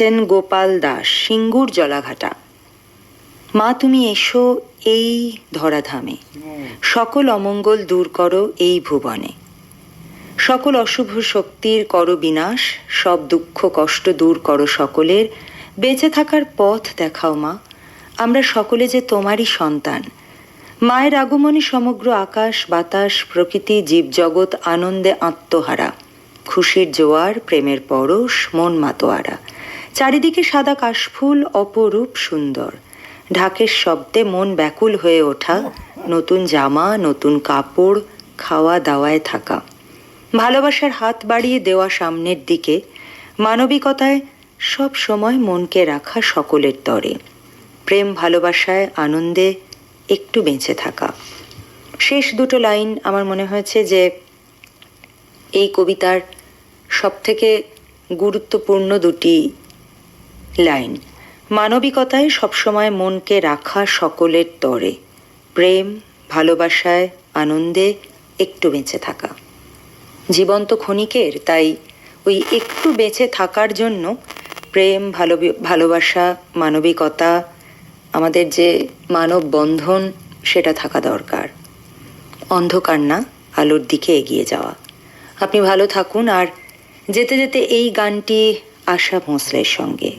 সেন গোপাল দাস সিঙ্গুর জলাঘাটা মা, তুমি এসো এই ধরাধামে। সকল অমঙ্গল দূর করো এই ভুবনে। সকল অশুভ শক্তির করো বিনাশ, সব দুঃখ কষ্ট দূর করো সকলের। বেঁচে থাকার পথ দেখাও মা, আমরা সকলে যে তোমারই সন্তান। মায়ের আগমনে সমগ্র আকাশ, বাতাস, প্রকৃতি, জীবজগৎ আনন্দে আত্মহারা। খুশির জোয়ার, প্রেমের পরশ, মন মাতোয়ারা। চারিদিকে সাদা কাশফুল, অপরূপ সুন্দর। ঢাকের শব্দে মন ব্যাকুল হয়ে ওঠা, নতুন জামা, নতুন কাপড় খাওয়া দাওয়ায় থাকা। ভালোবাসার হাত বাড়িয়ে দেওয়া সামনের দিকে, মানবিকতায় সব সময় মনকে রাখা সকলের তরে। প্রেম, ভালোবাসায় আনন্দে একটু বেঁচে থাকা। শেষ দুটো লাইন আমার মনে হয়েছে যে, এই কবিতার সবথেকে গুরুত্বপূর্ণ দুটি লাইন। মানবিকতায় সবসময় মনকে রাখা সকলের তরে। প্রেম, ভালোবাসায়, আনন্দে একটু বেঁচে থাকা। জীবন্ত ক্ষণিকের, তাই ওই একটু বেঁচে থাকার জন্য প্রেম ভালো ভালোবাসা, মানবিকতা, আমাদের যে মানব বন্ধন, সেটা থাকা দরকার। অন্ধকার না, আলোর দিকে এগিয়ে যাওয়া। আপনি ভালো থাকুন আর যেতে যেতে এই গানটি আশা ভোঁসলের সঙ্গে।